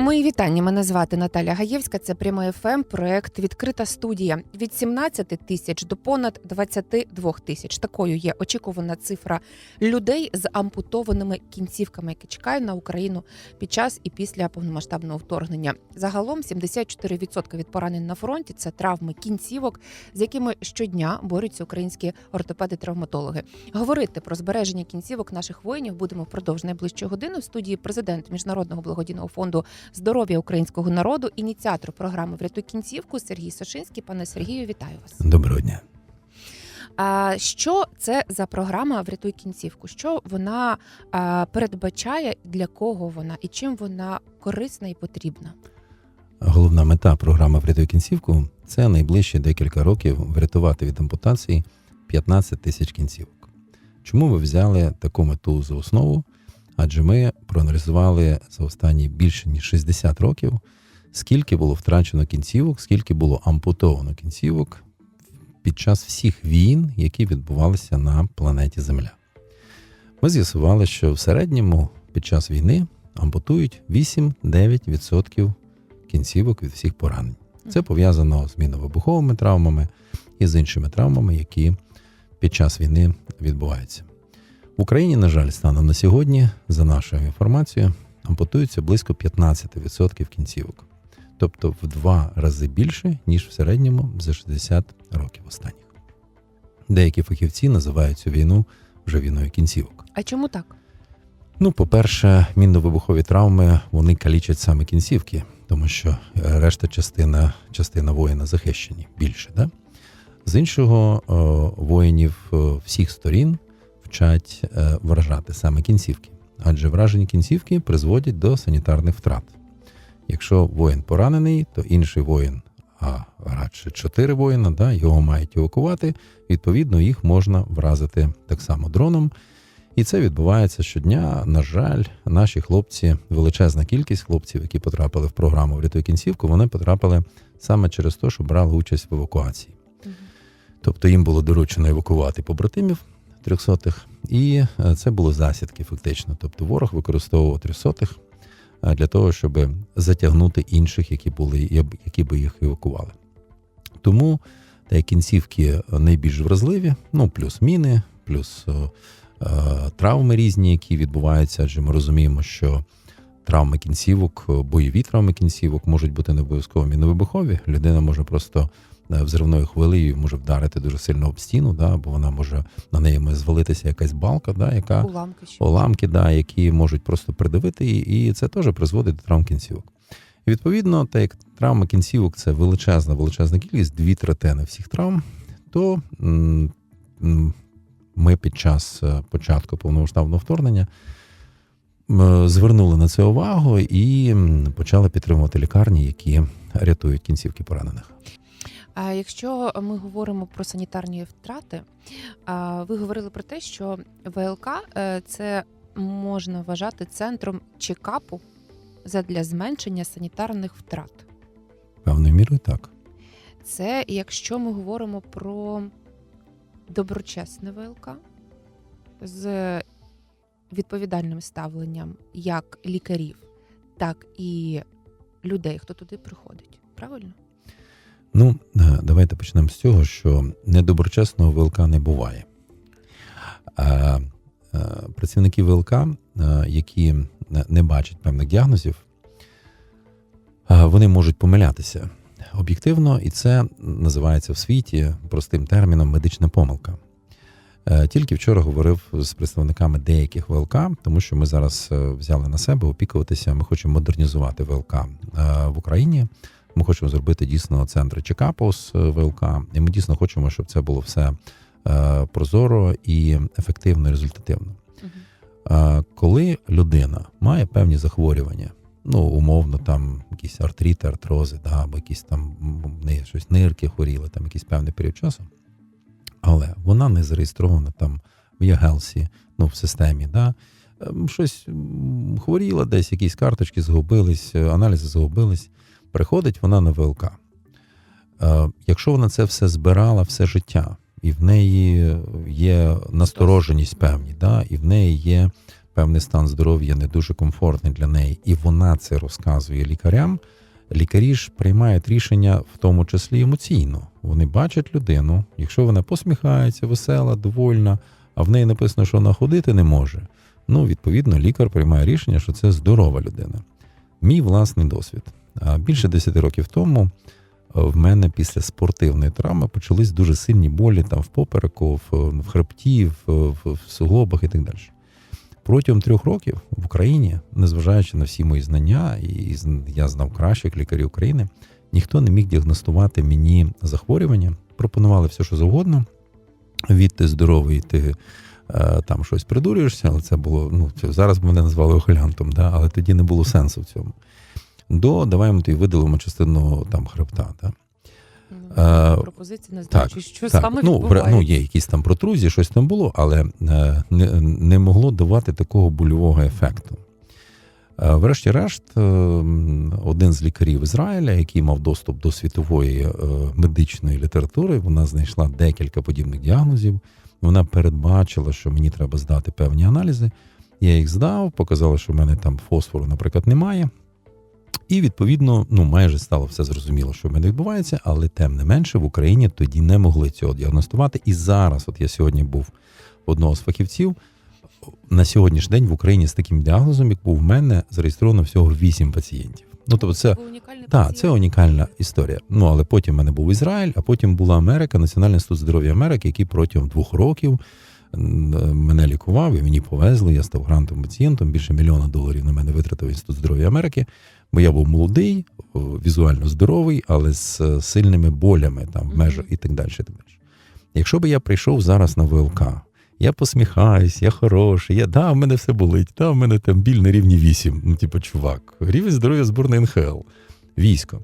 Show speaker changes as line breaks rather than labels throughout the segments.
Мої вітання. Мене звати Наталя Гаєвська. Це прямий ФМ, проект Відкрита студія від 17 тисяч до понад 22 тисяч. Такою є очікувана цифра людей з ампутованими кінцівками, які чекають на Україну під час і після повномасштабного вторгнення. Загалом 74% від поранень на фронті це травми кінцівок, з якими щодня борються українські ортопеди-травматологи. Говорити про збереження кінцівок наших воїнів будемо впродовж найближчої години в студії президент міжнародного благодійного фонду здоров'я українського народу, ініціатор програми Врятуй кінцівку Сергій Сошинський. Пане Сергію, вітаю вас.
Доброго дня.
А що це за програма Врятуй кінцівку? Що вона передбачає, для кого вона і чим вона корисна і потрібна?
Головна мета програми «Врятуй кінцівку це найближчі декілька років врятувати від ампутації 15 тисяч кінцівок. Чому ви взяли таку мету за основу? Адже ми проаналізували за останні більше ніж 60 років, скільки було втрачено кінцівок, скільки було ампутовано кінцівок під час всіх війн, які відбувалися на планеті Земля. Ми з'ясували, що в середньому під час війни ампутують 8-9% кінцівок від всіх поранень. Це пов'язано з міновибуховими травмами і з іншими травмами, які під час війни відбуваються. В Україні, на жаль, станом на сьогодні, за нашою інформацією, ампутується близько 15% кінцівок, тобто в два рази більше, ніж в середньому за 60 років останніх. Деякі фахівці називають цю війну вже війною кінцівок.
А чому так?
Ну, по-перше, мінно-вибухові травми вони калічать саме кінцівки, тому що е, решта частина, частина воїна захищені більше. Да? З іншого, воїнів всіх сторін вчать е, вражати саме кінцівки, адже вражені кінцівки призводять до санітарних втрат. Якщо воїн поранений, то інший воїн, а радше чотири воїна, да, його мають евакувати. Відповідно, їх можна вразити так само дроном. І це відбувається щодня. На жаль, наші хлопці, величезна кількість хлопців, які потрапили в програму «Врятуй кінцівку, вони потрапили саме через те, що брали участь в евакуації. Тобто їм було доручено евакувати побратимів трьохсотих, і е, це було засідки, фактично. Тобто ворог використовував трьохсотих е, для того, щоб затягнути інших, які були, які би їх евакували. Тому та кінцівки найбільш вразливі, ну плюс міни, плюс е, е, травми різні, які відбуваються, адже ми розуміємо, що травми кінцівок, бойові травми кінцівок можуть бути не обов'язково міновибухові. Людина може просто взривною хвилею може вдарити дуже сильно об стіну, да, бо вона може на неї може звалитися якась балка, да, яка
Уламки
уламки, да, які можуть просто придавити, її, і це теж призводить до травм кінцівок. І відповідно, так як травма кінцівок це величезна, величезна кількість, дві третини всіх травм, то ми під час е, початку повномасштабного вторгнення звернули на це увагу і почали підтримувати лікарні, які рятують кінцівки поранених.
А якщо ми говоримо про санітарні втрати, ви говорили про те, що ВЛК е, це можна вважати центром чекапу задля зменшення санітарних втрат.
Певною мірою так.
Це якщо ми говоримо про доброчесне ВЛК з відповідальним ставленням як лікарів, так і людей, хто туди приходить. Правильно?
Ну, е, давайте почнемо з цього, що недоброчесного ВЛК не буває. Е, працівники ВЛК, е, які не- бачать певних діагнозів, е, вони можуть помилятися об'єктивно, і це називається в світі простим терміном медична помилка. Е, Тільки вчора говорив з представниками деяких ВЛК, тому що ми зараз е, взяли на себе опікуватися. Ми хочемо модернізувати ВЛК е, в Україні. Ми хочемо зробити дійсно центри чекапу з е, ВЛК, і ми дійсно хочемо, щоб це було все е, прозоро і ефективно і результативно. Е, Коли людина має певні захворювання, ну умовно, там якісь артрити, артрози, да, або якісь там не, щось нирки хворіли, там якийсь певний період часу, але вона не зареєстрована там в ЄГЕЛСі, ну в системі, да, ем, щось хворіла десь, якісь карточки загубились, е, аналізи загубились. Приходить вона на ВЛК. Е, Якщо вона це все збирала все життя, і в неї є настороженість певні, да, і в неї є певний стан здоров'я не дуже комфортний для неї, і вона це розказує лікарям. Лікарі ж приймають рішення, в тому числі емоційно. Вони бачать людину, якщо вона посміхається, весела, довольна, а в неї написано, що вона ходити не може. Ну, відповідно, лікар приймає рішення, що це здорова людина. Мій власний досвід. Більше 10 років тому е, в мене після спортивної травми почались дуже сильні болі там в попереку, в, в хребті, в, в, в суглобах і так далі. Протягом трьох років в Україні, незважаючи на всі мої знання, і я знав кращих лікарів України, ніхто не міг діагностувати мені захворювання. Пропонували все, що завгодно. Від ти здоровий, ти е, там щось придурюєшся, але це було. Ну, це, зараз б мене назвали охолянтом, да? але тоді не було сенсу в цьому. До давай ми тобі видалимо частину там хребта. Да?
Ну, пропозиції не знаючи, що
так,
саме
ну,
відбувається.
ну, є якісь там протрузії, щось там було, але е, не, не могло давати такого больового ефекту. Е, Врешті-решт, один з лікарів Ізраїля, який мав доступ до світової медичної літератури, вона знайшла декілька подібних діагнозів. Вона передбачила, що мені треба здати певні аналізи. Я їх здав, показала, що в мене там фосфору, наприклад, немає. І відповідно, ну майже стало все зрозуміло, що в мене відбувається, але тим не менше в Україні тоді не могли цього діагностувати. І зараз, от я сьогодні був одного з фахівців. На сьогоднішній день в Україні з таким діагнозом, як був в мене, зареєстровано всього 8 пацієнтів. Ну тобто, це
пацієнт.
це унікальна історія. Ну але потім в мене був Ізраїль, а потім була Америка, Національний інститут здоров'я Америки, який протягом двох років мене лікував, і мені повезли. Я став грантовим пацієнтом. Більше мільйона доларів на мене витратив інститут здоров'я Америки. Бо я був молодий, візуально здоровий, але з е, сильними болями там в межах і так далі. І так далі. Якщо би я прийшов зараз на ВЛК, я посміхаюсь, я хороший, я да, в мене все болить, да, в мене там біль на рівні 8. Ну, типу, чувак, рівень здоров'я зборної НХЛ, військо.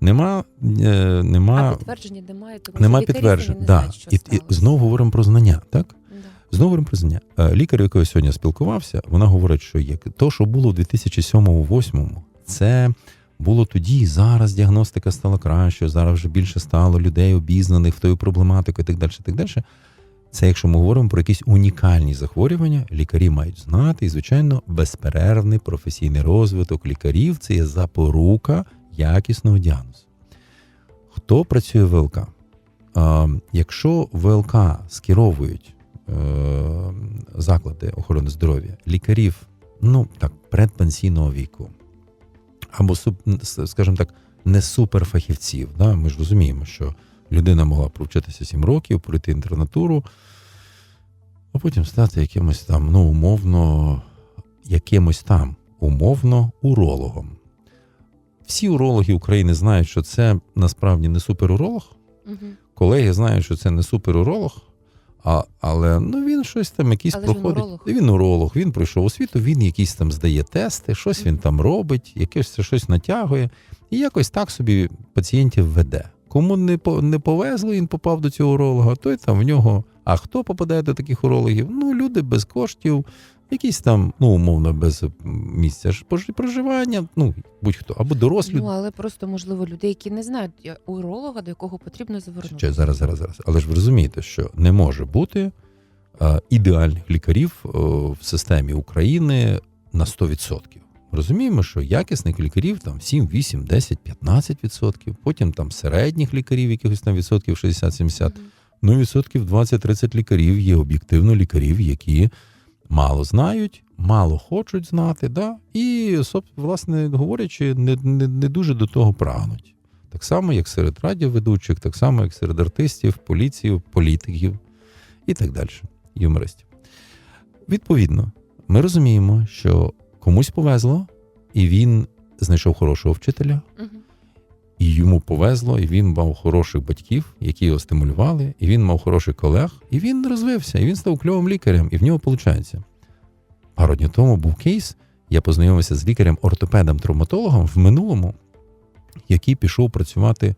Нема, е,
А підтвердження немає, тому
нема підтверджень.
не
Да.
що
І, і знову говоримо про знання, так?
Да.
Знову говоримо про знання. Е, Лікар, якою сьогодні спілкувався, вона говорить, що як то, що було в 2007-2008, це було тоді. Зараз діагностика стала кращою, зараз вже більше стало людей обізнаних в тою проблематику і так далі. Так далі. Це якщо ми говоримо про якісь унікальні захворювання, лікарі мають знати, і, звичайно, безперервний професійний розвиток лікарів це є запорука якісного діагнозу. Хто працює в ВЛК? Якщо ВЛК скеровують е, заклади охорони здоров'я лікарів, ну так, предпенсійного віку, або скажімо так, не суперфахівців. Да? Ми ж розуміємо, що людина могла провчитися 7 років, пройти інтернатуру, а потім стати якимось там, ну, умовно, якимось там, умовно, урологом. Всі урологи України знають, що це насправді не суперуролог.
Мгм.
Колеги знають, що це не суперуролог, а, але ну, він щось там якийсь
Але ж він
проходить.
уролог.
Він уролог, він пройшов освіту, він якісь там здає тести, щось він там робить, якесь щось натягує, і якось так собі пацієнтів веде. Кому не, по- не повезло, він попав до цього уролога, той там в нього. А хто попадає до таких урологів? Ну, люди без коштів, якісь там, ну, умовно, без місця проживання, ну, будь-хто, або дорослі.
Ну, але просто, можливо, людей, які не знають уролога, до якого потрібно
Ще зараз, зараз, зараз. Але ж ви розумієте, що не може бути е, ідеальних лікарів е, в системі України на 100%. Розуміємо, що якісних лікарів там 7, 8, 10, 15 відсотків, потім там середніх лікарів, якихось там відсотків 60-70.
Мгм.
Ну, відсотків 20-30 лікарів є об'єктивно лікарів, які мало знають, мало хочуть знати, да? і, власне говорячи, не, не, не дуже до того прагнуть. Так само, як серед радіоведучих, так само, як серед артистів, поліції, політиків і так далі, юмористів. Відповідно, ми розуміємо, що комусь повезло, і він знайшов хорошого вчителя,
Мгм.
І йому повезло, і він мав хороших батьків, які його стимулювали, і він мав хороших колег, і він розвився, і він став кльовим лікарем, і в нього виходить. Пару днів тому був кейс, я познайомився з лікарем-ортопедом-травматологом в минулому, який пішов працювати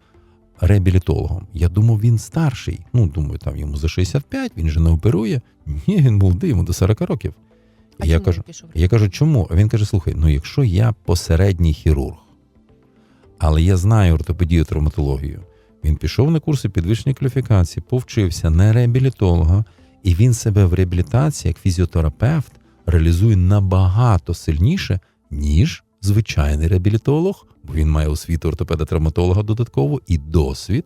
реабілітологом. Я думав, він старший. Ну, думаю, там йому за 65, він же не оперує. Ні, він молодий, йому до 40 років.
А
я кажу,
пішов?
я кажу, чому? А він каже: слухай, ну якщо я посередній хірург, але я знаю ортопедію, травматологію, Він пішов на курси підвищення кваліфікації, повчився на реабілітолога, і він себе в реабілітації як фізіотерапевт реалізує набагато сильніше, ніж звичайний реабілітолог, бо він має освіту ортопеда-травматолога додатково і досвід,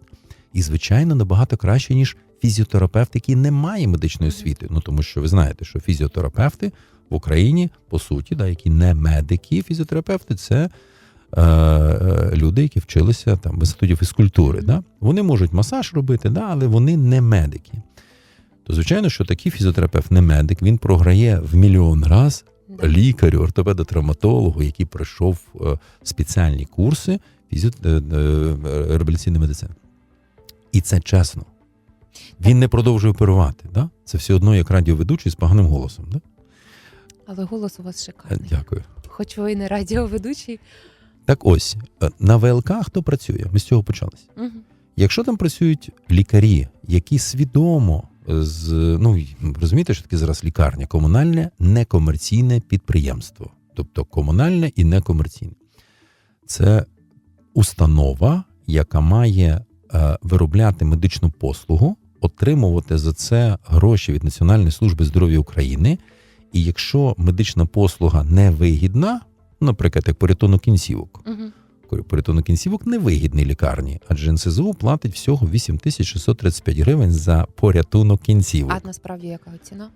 і, звичайно, набагато краще, ніж фізіотерапевт, який не має медичної освіти. Ну тому що ви знаєте, що фізіотерапевти в Україні, по суті, да, які не медики, фізіотерапевти це люди, які вчилися там в інституті фізкультури. Да? Вони можуть масаж робити, да, але вони не медики. То, звичайно, що такий фізіотерапевт не медик, він програє в мільйон раз лікарю, ортопедо-травматологу, який пройшов е, спеціальні курси е, е, реабілітаційної медицини. І це чесно. Він не продовжує оперувати. Да? Це все одно як радіоведучий з поганим голосом. Да?
Але голос у вас
Е,
шикарний.
Дякую.
Хоч ви і не радіоведучий.
Так ось, е, на ВЛК хто працює? Ми з цього почалися.
Угу.
Якщо там працюють лікарі, які свідомо е, з ну розумієте, що таке зараз лікарня, комунальне некомерційне підприємство, тобто комунальне і некомерційне, це установа, яка має е, виробляти медичну послугу, отримувати за це гроші від Національної служби здоров'я України. І якщо медична послуга невигідна, наприклад, як порятунок кінцівок,
Угу.
порятунок кінцівок невигідний лікарні, адже НСЗУ платить всього 8635 гривень за порятунок кінцівок.
А насправді яка ціна?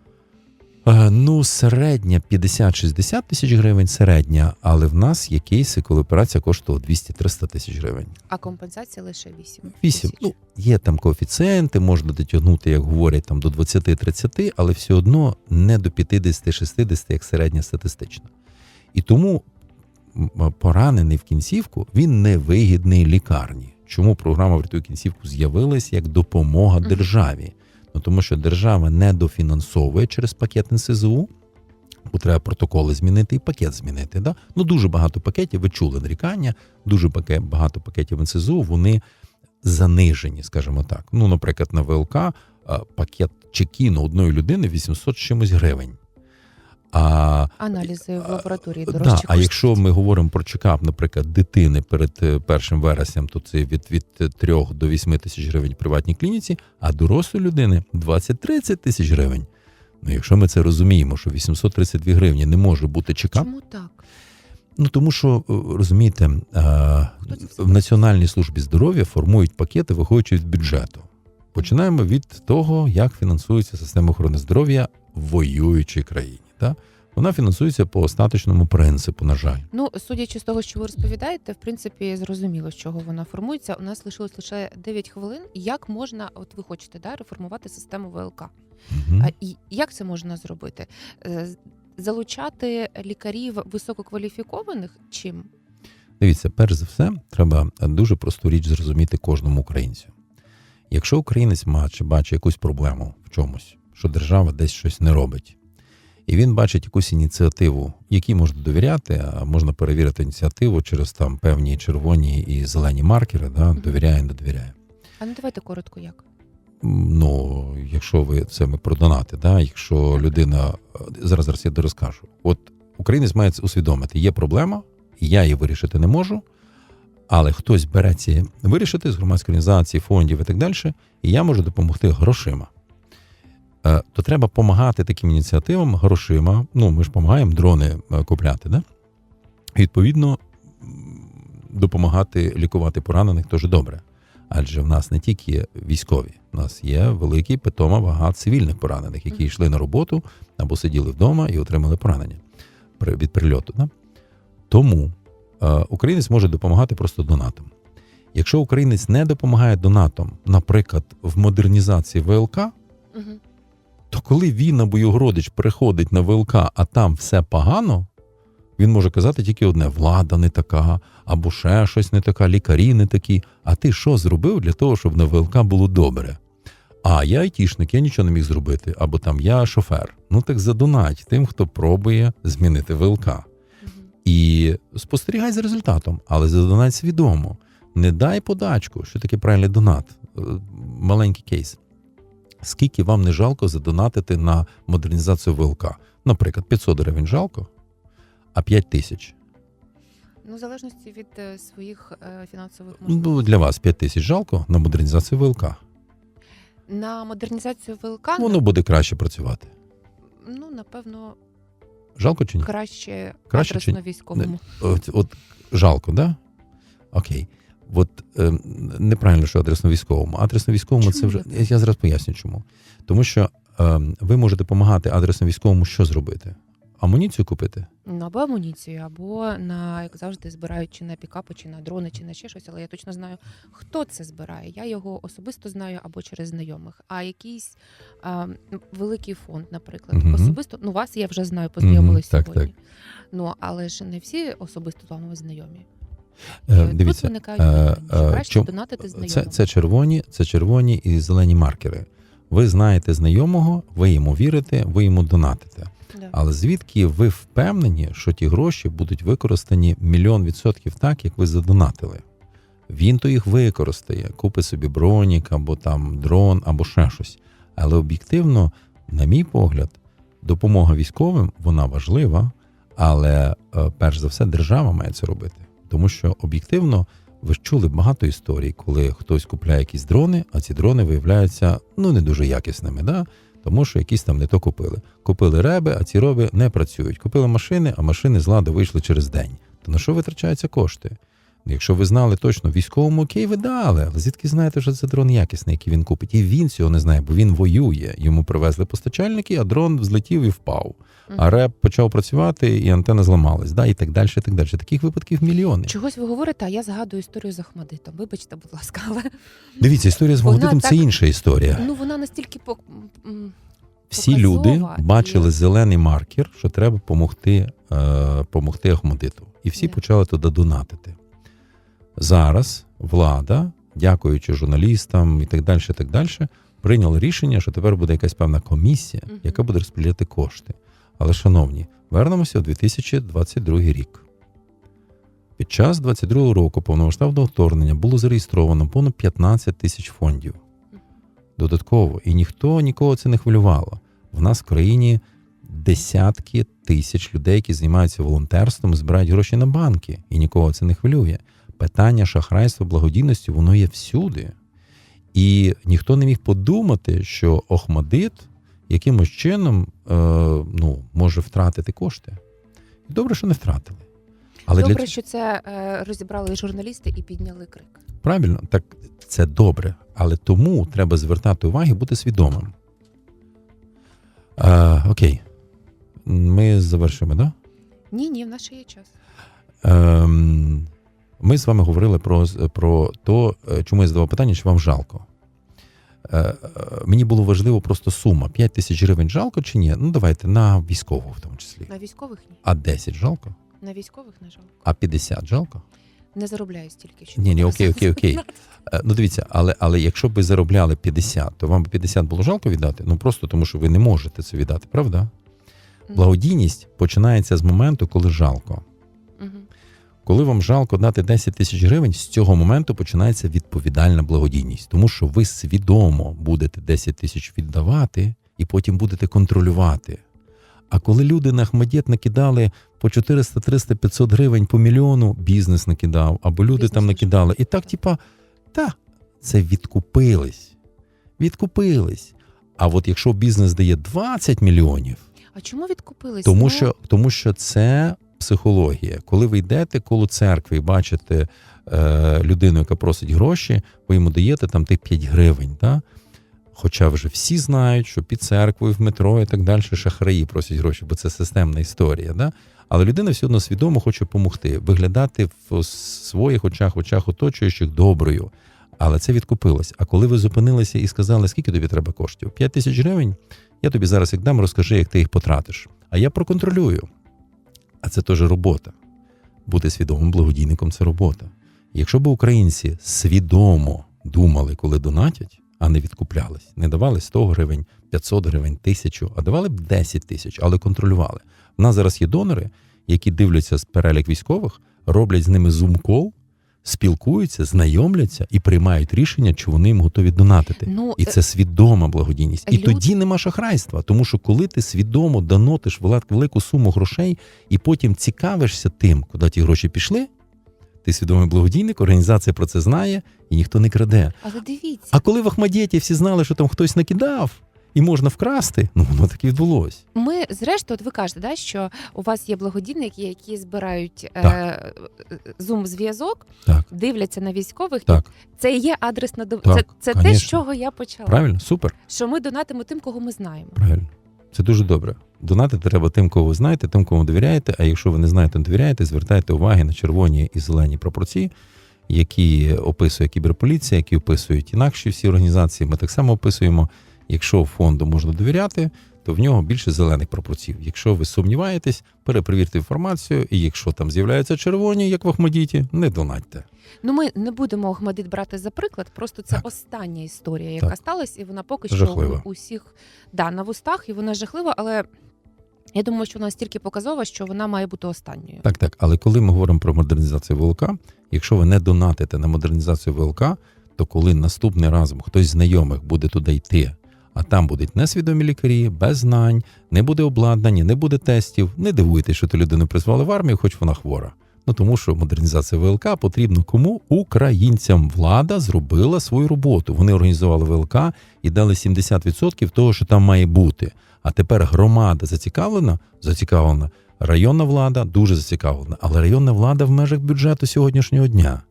Е, Ну, середня 50-60 тисяч гривень, середня, але в нас є кейси, коли операція коштувала 200-300 тисяч гривень.
А компенсація лише 8.
8.
тисяч.
Ну, є там коефіцієнти, можна дотягнути, як говорять, там до 20-30, але все одно не до 50-60, як середня статистична. І тому поранений в кінцівку він невигідний лікарні. Чому програма «Врятуй кінцівку з'явилась як допомога державі? Ну тому що держава не дофінансовує через пакет НСЗУ, бо треба протоколи змінити і пакет змінити. Да? Ну дуже багато пакетів. Ви чули нарікання, дуже багато пакетів НСЗУ. Вони занижені, скажімо так. Ну, наприклад, на ВЛК пакет чекіну одної людини 800 з чимось гривень. А,
Аналізи в лабораторії
да, а якщо ми говоримо про чекап, наприклад, дитини перед е, першим вереснем, то це від, від 3 до 8 тисяч гривень в приватній клініці, а дорослої людини 20-30 тисяч гривень. Ну, якщо ми це розуміємо, що 832 гривні не може бути чекап,
Чому так?
Ну тому що е, розумієте, е, в Національній службі здоров'я формують пакети, виходячи від бюджету. Починаємо від того, як фінансується система охорони здоров'я в воюючій країні. Та? Вона фінансується по остаточному принципу, на жаль.
Ну, судячи з того, що ви розповідаєте, в принципі, зрозуміло, з чого вона формується. У нас лишилось лише 9 хвилин. Як можна, от ви хочете да, реформувати систему ВЛК?
Мгм.
А і як це можна зробити? Е, Залучати лікарів висококваліфікованих чим?
Дивіться, перш за все, треба дуже просту річ зрозуміти кожному українцю. Якщо українець бачить якусь проблему в чомусь, що держава десь щось не робить, і він бачить якусь ініціативу, якій можна довіряти, а можна перевірити ініціативу через там певні червоні і зелені маркери, да, довіряє, не довіряє.
А ну давайте коротко як.
Ну, якщо ви це ми про донати, да, якщо людина зараз зараз я розкажу. От українець має це усвідомити, є проблема, я її вирішити не можу, але хтось бере ці вирішити з громадської організації, фондів і так далі, і я можу допомогти грошима. Е, То треба допомагати таким ініціативам грошима. Ну, ми ж допомагаємо дрони е, купляти, да? Відповідно, допомагати лікувати поранених теж добре. Адже в нас не тільки військові, в нас є великий питома вага цивільних поранених, які йшли на роботу або сиділи вдома і отримали поранення від прильоту. Да? Тому е, українець може допомагати просто донатом. Якщо українець не допомагає донатом, наприклад, в модернізації ВЛК,
Угу.
То коли він або його родич приходить на ВЛК, а там все погано, він може казати тільки одне: влада не така, або ще щось не така, лікарі не такі. А ти що зробив для того, щоб на ВЛК було добре? А я айтішник, я нічого не міг зробити, або там я шофер. Ну так задонать тим, хто пробує змінити ВЛК. І спостерігай за результатом, але задонать свідомо. Не дай подачку, що таке правильний донат. Е, Маленький кейс. Скільки вам не жалко задонатити на модернізацію ВЛК? Наприклад, 500 гривень жалко, а 5 тисяч.
Ну, в залежності від е, своїх е, фінансових можливостей.
Ну, для вас 5 тисяч жалко на модернізацію ВЛК.
На модернізацію ВЛК,
Воно буде краще працювати.
ну, напевно,
Жалко чи ні?
краще,
Краще чи-
адресно військовому.
От, от жалко, да? Окей. От е, неправильно, що адресно військовому. Адресно військовому це вже. Я, я зараз поясню чому. Тому що е, ви можете допомагати адресно військовому що зробити? Амуніцію купити?
Ну, або амуніцію, або на, як завжди, збирають чи на пікапи, чи на дрони, чи на ще щось, але я точно знаю, хто це збирає. Я його особисто знаю або через знайомих. А якийсь а, великий фонд, наприклад,
Мгм.
особисто, ну вас я вже знаю, познайомилися
Мгм, так,
сьогодні. Ну, але ж не всі особисто з вами знайомі.
Е,
Тут
дивіться,
виникають
е, е, чом-
донатити
це, це червоні, це червоні і зелені маркери. Ви знаєте знайомого, ви йому вірите, ви йому донатите.
Да.
Але звідки ви впевнені, що ті гроші будуть використані мільйон відсотків так, як ви задонатили? Він то їх використає, купить собі бронік, або там дрон, або ще щось. Але об'єктивно, на мій погляд, допомога військовим вона важлива, але е, перш за все держава має це робити. Тому що об'єктивно ви ж чули багато історій, коли хтось купляє якісь дрони, а ці дрони виявляються ну не дуже якісними. Да? тому що якісь там не то купили. Купили реби, а ці роби не працюють. Купили машини, а машини з ладу вийшли через день. То на що витрачаються кошти? Якщо ви знали точно військовому, окей, ви дали, але звідки знаєте, що це дрон якісний, який він купить? І він цього не знає, бо він воює. Йому привезли постачальники, а дрон взлетів і впав. А реп почав працювати, і антенна зламалась, да, і так далі, і так далі. Таких випадків мільйони.
Чогось ви говорите, а я згадую історію з Ахмадитом. Вибачте, будь ласка, але
Дивіться, історія з
Вона
Вогдитом це
так-
інша історія.
ну вона настільки по
Всі
показова
люди бачили зелений маркер, що треба допомогти, е, помогти Ахмадиту. І всі
Да.
почали туди донатити. Зараз влада, дякуючи журналістам і так далі, так далі, прийняла рішення, що тепер буде якась певна комісія, яка буде розподіляти кошти. Але, шановні, вернемося у 2022 рік. Під час 22 року повномасштабного вторгнення було зареєстровано понад 15 тисяч фондів. Додатково, і ніхто нікого це не хвилювало. В нас в країні десятки тисяч людей, які займаються волонтерством, збирають гроші на банки, і нікого це не хвилює. Питання шахрайства, благодійності, воно є всюди. І ніхто не міг подумати, що Охмадит якимось чином е, ну, може втратити кошти. І добре, що не втратили. Але
добре,
для
що це е, розібрали журналісти і підняли крик.
Правильно, так це добре, але тому треба звертати увагу і бути свідомим. А, окей. Ми завершимо, так? Да?
Ні, ні, в нас ще є час.
Ем, ми з вами говорили про, про те, чому я задавав питання, що вам жалко. Е, е, мені було важливо просто сума. 5 тисяч гривень жалко чи ні? Ну, давайте на військового в тому числі.
На військових ні.
А 10 жалко?
На військових не жалко.
А 50 жалко?
Не заробляю стільки, що
Ні, ні, окей, окей, окей. Е, Ну, дивіться, але, але якщо б ви заробляли 50, то вам би 50 було жалко віддати? Ну просто тому, що ви не можете це віддати, правда? Благодійність починається з моменту, коли жалко.
Угу.
Коли вам жалко дати 10 тисяч гривень, з цього моменту починається відповідальна благодійність, тому що ви свідомо будете 10 тисяч віддавати і потім будете контролювати. А коли люди на Ахмадєт накидали по 400, 300, 500 гривень по мільйону, бізнес накидав, або люди
Бізнес
там накидали. І так, типа, та, це відкупились. Відкупились. А от якщо бізнес дає 20 мільйонів,
А чому відкупились?
тому
Ну,
що, тому що це психологія. Коли ви йдете коло церкви і бачите е, людину, яка просить гроші, ви йому даєте там тих 5 гривень. Да? Хоча вже всі знають, що під церквою, в метро і так далі шахраї просять гроші, бо це системна історія. Да? Але людина все одно свідомо хоче допомогти, виглядати в своїх очах, очах оточуючих доброю. Але це відкупилось. А коли ви зупинилися і сказали, скільки тобі треба коштів? 5 тисяч гривень? Я тобі зараз їх дам, розкажи, як ти їх потратиш. А я проконтролюю. А це теж робота. Бути свідомим благодійником це робота. Якщо б українці свідомо думали, коли донатять, а не відкуплялись, не давали 100 гривень, 500 гривень, 1000, а давали б 10 тисяч, але контролювали. У нас зараз є донори, які дивляться з перелік військових, роблять з ними зум-кол, спілкуються, знайомляться і приймають рішення, чи вони їм готові донатити.
Ну,
І це свідома благодійність. І
люд-
тоді нема шахрайства. Тому що коли ти свідомо донотиш велик- велику суму грошей і потім цікавишся тим, куди ті гроші пішли, Ти свідомий благодійник, організація про це знає, і ніхто не краде.
Але дивіться,
А коли в Ахмадєті всі знали, що там хтось накидав і можна вкрасти, ну воно так і відбулось.
ми зрештою, от ви кажете, да, що у вас є благодійники, які збирають е, зум зв'язок, дивляться на військових.
так,
Це є адресна до це, це те, з чого я почала.
правильно, супер.
Що ми донатимо тим, кого ми знаємо.
Правильно. Це дуже добре. Донатити треба тим, кого ви знаєте, тим, кому довіряєте. А якщо ви не знаєте, не довіряєте, звертайте уваги на червоні і зелені пропорції, які описує кіберполіція, які описують інакші всі організації. Ми так само описуємо. Якщо фонду можна довіряти, то в нього більше зелених пропорцій. Якщо ви сумніваєтесь, перепровірте інформацію, і якщо там з'являються червоні, як в Ахмадіті, не донатьте.
Ну, ми не будемо Охмадит брати за приклад. Просто це
Так.
остання історія, яка
Так.
сталася, і вона поки що у усіх да, на вустах, і вона жахлива, але я думаю, що вона стільки показова, що вона має бути останньою.
Так, так. Але коли ми говоримо про модернізацію ВЛК, якщо ви не донатите на модернізацію ВЛК, то коли наступний раз хтось з знайомих буде туди йти, а там будуть несвідомі лікарі, без знань, не буде обладнання, не буде тестів, не дивуйтесь, що ту людину призвали в армію, хоч вона хвора. Ну тому що модернізація ВЛК потрібна кому? Українцям. Влада зробила свою роботу. Вони організували ВЛК і дали 70% того, що там має бути. А тепер громада зацікавлена, зацікавлена. Районна влада дуже зацікавлена, але районна влада в межах бюджету сьогоднішнього дня.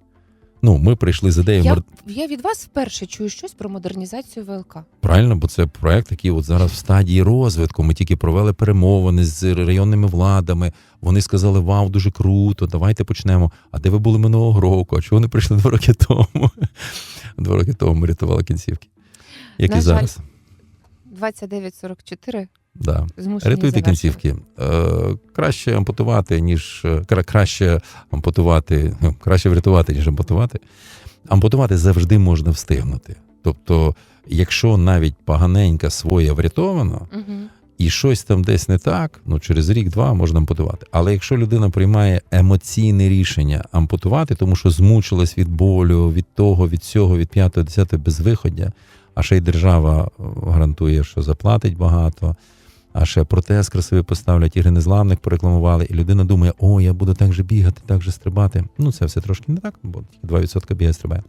Ну, ми прийшли з ідеєю
Я, я від вас вперше чую щось про модернізацію ВЛК.
правильно, бо це проект, який от зараз в стадії розвитку. Ми тільки провели перемовини з районними владами. Вони сказали: Вау, дуже круто, давайте почнемо. А де ви були минулого року? А чого не прийшли два роки тому? Два роки тому ми рятували кінцівки. Як
На
і
жаль,
зараз.
2944
Да. Рятуйте кінцівки. Е, краще ампутувати, ніж е, кра- краще ампутувати, ну, краще врятувати, ніж ампутувати. Ампутувати завжди можна встигнути. Тобто, якщо навіть поганенька своя врятовано,
Угу.
і щось там десь не так, ну через рік-два можна ампутувати. Але якщо людина приймає емоційне рішення ампутувати, тому що змучилась від болю, від того, від цього, від п'ятого, десятого безвиходя, а ще й держава е, гарантує, що заплатить багато. А ще протез красивий поставлять, ігри незламних порекламували, і людина думає, о, я буду так же бігати, так же стрибати. Ну, це все трошки не так, бо 2% бігає стрибає.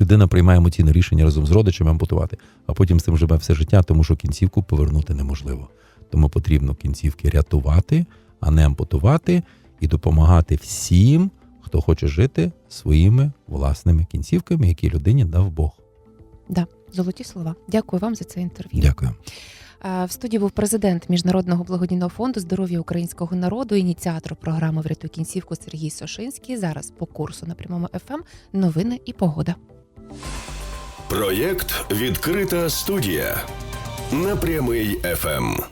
Людина приймає емоційне рішення разом з родичами ампутувати, а потім з цим живе все життя, тому що кінцівку повернути неможливо. Тому потрібно кінцівки рятувати, а не ампутувати і допомагати всім, хто хоче жити своїми власними кінцівками, які людині дав Бог.
Да, золоті слова. Дякую вам за це інтерв'ю.
Дякую.
А, В студії був президент Міжнародного благодійного фонду здоров'я українського народу, ініціатор програми Врятуй кінцівку Сергій Сошинський. Зараз по курсу на прямому ФМ новини і погода.
Проєкт Відкрита студія на прямий ФМ.